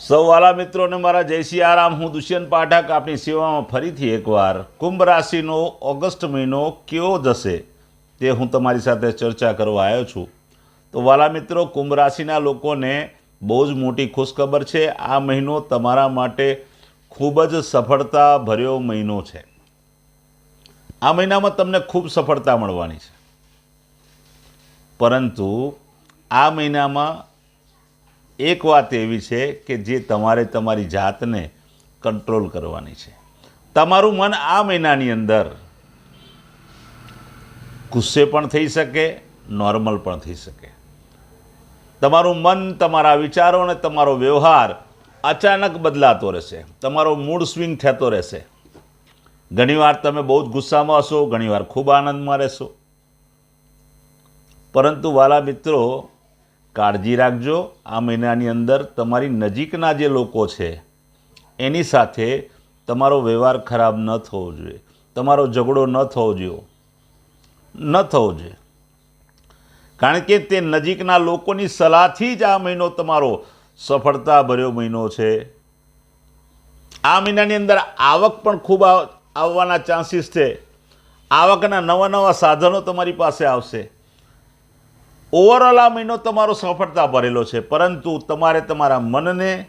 સૌ વાલા મિત્રોને મારા જય શ્રી આરામ. હું દુષ્યંત પાઠક આપણી સેવામાં ફરીથી એકવાર કુંભ રાશિનો ઓગસ્ટ મહિનો કેવો જશે તે હું તમારી સાથે ચર્ચા કરવા આવ્યો છું. તો વાલા મિત્રો, કુંભ રાશિના લોકોને બહુ જ મોટી ખુશખબર છે. આ મહિનો તમારા માટે ખૂબ જ સફળતા ભર્યો મહિનો છે. આ મહિનામાં તમને ખૂબ સફળતા મળવાની છે. પરંતુ આ મહિનામાં એક વાત એવી છે કે જે તમારે તમારી જાતને કંટ્રોલ કરવાની છે. તમારું મન આ મહિનાની અંદર ગુસ્સે પણ થઈ શકે નોર્મલ પણ થઈ શકે. તમારું મન, તમારા વિચારો અને તમારો વ્યવહાર અચાનક બદલાતો રહેશે. તમારો મૂડ સ્વિંગ થતો રહેશે. ઘણીવાર તમે બહુ જ ગુસ્સામાં હશો, ઘણીવાર ખૂબ આનંદમાં રહેશો. પરંતુ વાલા મિત્રો કાળજી રાખજો. આ મહિનાની અંદર તમારી નજીકના જે લોકો છે, એની સાથે તમારો વ્યવહાર ખરાબ ન થવો જોઈએ. તમારો ઝઘડો ન થવો જોઈએ. ન થવો જોઈએ. કારણ કે તે નજીકના લોકોની સલાહથી જ આ મહિનો તમારો સફળતા ભર્યો મહિનો છે. આ મહિનાની અંદર આવક પણ ખૂબ આવ- આવવાના ચાન્સીસ છે. આવકના નવા નવા સાધનો તમારી પાસે આવશે. ઓવરઓલ આ મહિનો તમારો સફળતા ભરેલો છે. પરંતુ તમારે તમારા મનને,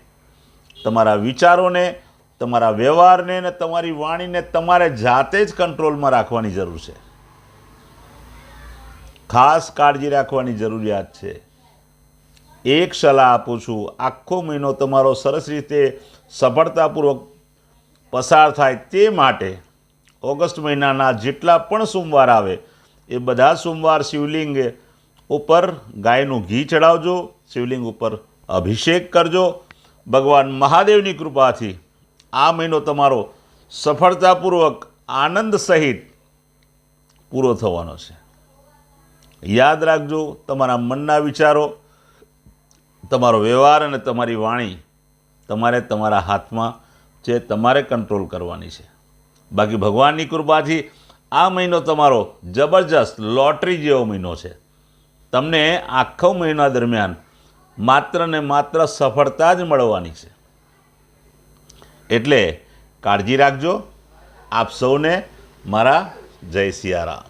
તમારા વિચારોને, તમારા વ્યવહારને અને તમારી વાણીને તમારે જાતે જ કંટ્રોલમાં રાખવાની જરૂર છે. ખાસ કાળજી રાખવાની જરૂરિયાત છે. એક સલાહ આપું છું, આખો મહિનો તમારો સરસ રીતે સફળતાપૂર્વક પસાર થાય તે માટે ઓગસ્ટ મહિનાના જેટલા પણ સોમવાર આવે, એ બધા સોમવાર શિવલિંગ ઉપર ગાયનું ઘી ચડાવજો, શિવલિંગ ઉપર અભિષેક કરજો. ભગવાન મહાદેવની કૃપાથી આ મહિનો તમારો સફળતાપૂર્વક આનંદ સહિત પૂરો થવાનો છે. યાદ રાખજો તમારા મનના વિચારો, તમારો વ્યવહાર અને તમારી વાણી તમારે તમારા હાથમાં જે તમારે કંટ્રોલ કરવાની છે. બાકી ભગવાનની કૃપાથી આ મહિનો તમારો જબરજસ્ત લોટરી જેવો મહિનો છે. તમને આખો મહિના દરમિયાન માત્ર ને માત્ર સફળતા જ મળવાની છે. એટલે કાળજી રાખજો. આપ સૌને મારા જય સિયારામ.